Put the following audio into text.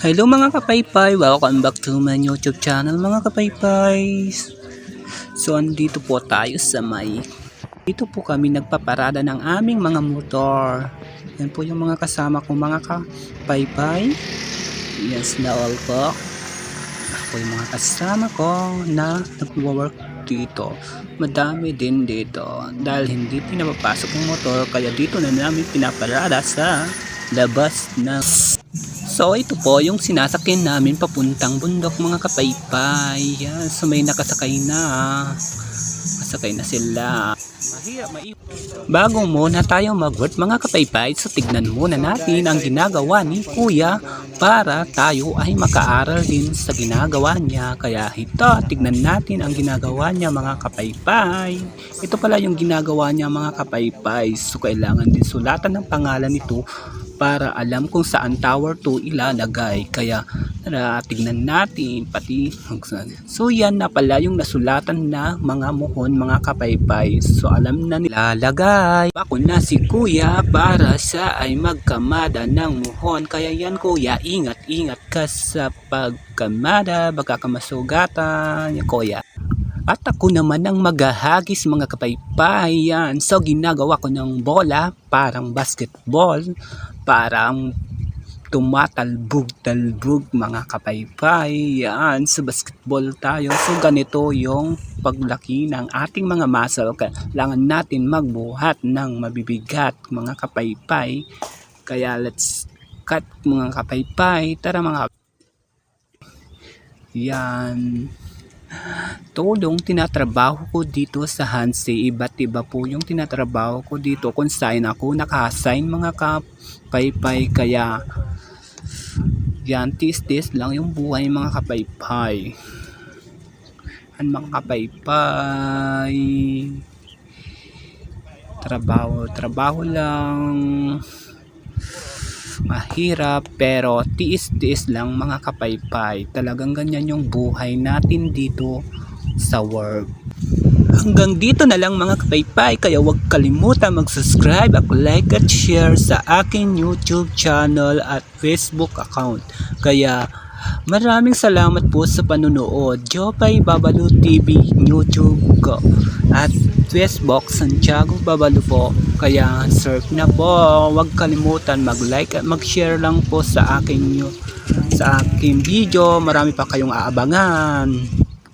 Hello mga kapaypay, welcome back to my YouTube channel mga kapaypay. So andito po tayo sa may dito po kami nagpaparada ng aming mga motor. Yan po yung mga kasama ko mga kapaypay. Yes na all po. Ako yung mga kasama ko na nagwo-work dito. Madami din dito dahil hindi pinapapasok yung motor kaya dito na namin pinaparada sa labas na So ito po yung sinasakyan namin papuntang bundok mga kapaypay. Yan, so may nakasakay na. Nakasakay na sila. Bago muna tayo mag-work mga kapaypay, so tignan muna natin ang ginagawa ni Kuya para tayo ay makaaral din sa ginagawa niya. Kaya ito, tignan natin ang ginagawa niya mga kapaypay. Ito pala yung ginagawa niya mga kapaypay. So kailangan din sulatan ng pangalan nito para alam kung saan tower 2 ilalagay. Kaya tara, tignan natin pati so yan na pala yung nasulatan na mga muhon mga kapaypay. So alam na nilalagay. Ako na si kuya para sa ay magkamada ng muhon. Kaya yan kuya, ingat-ingat ka sa pagkamada. Baka ka masugatan. Yan kuya. At ako naman ang maghahagis mga kapaypay. So ginagawa ko ng bola parang basketball. Parang tumatalbog-talbog mga kapaypay. Yan. So basketball tayo. So ganito yung paglaki ng ating mga muscle. Kailangan natin magbuhat ng mabibigat mga kapaypay. Kaya let's cut mga kapaypay. Tara mga yan tulong tinatrabaho ko dito sa Hansi. Iba't iba po yung tinatrabaho ko dito. Saan ako naka-assign mga kapaypay. Kaya yan, tis-tis lang yung buhay mga kapaypay. Ang mga kapaypay. Trabaho, trabaho lang mahirap pero tiis-tiis lang mga kapaypay. Talagang ganyan yung buhay natin dito sa work hanggang dito na lang mga kapaypay. Kaya huwag kalimutan mag-subscribe at like at share sa aking youtube channel at facebook account. Kaya maraming salamat po sa panunood Jopay Babalu TV youtube ko. At Facebook Santiago Babalu po. Kaya surf na po huwag kalimutan mag like at mag share lang po sa aking sa aking video. Marami pa kayong aabangan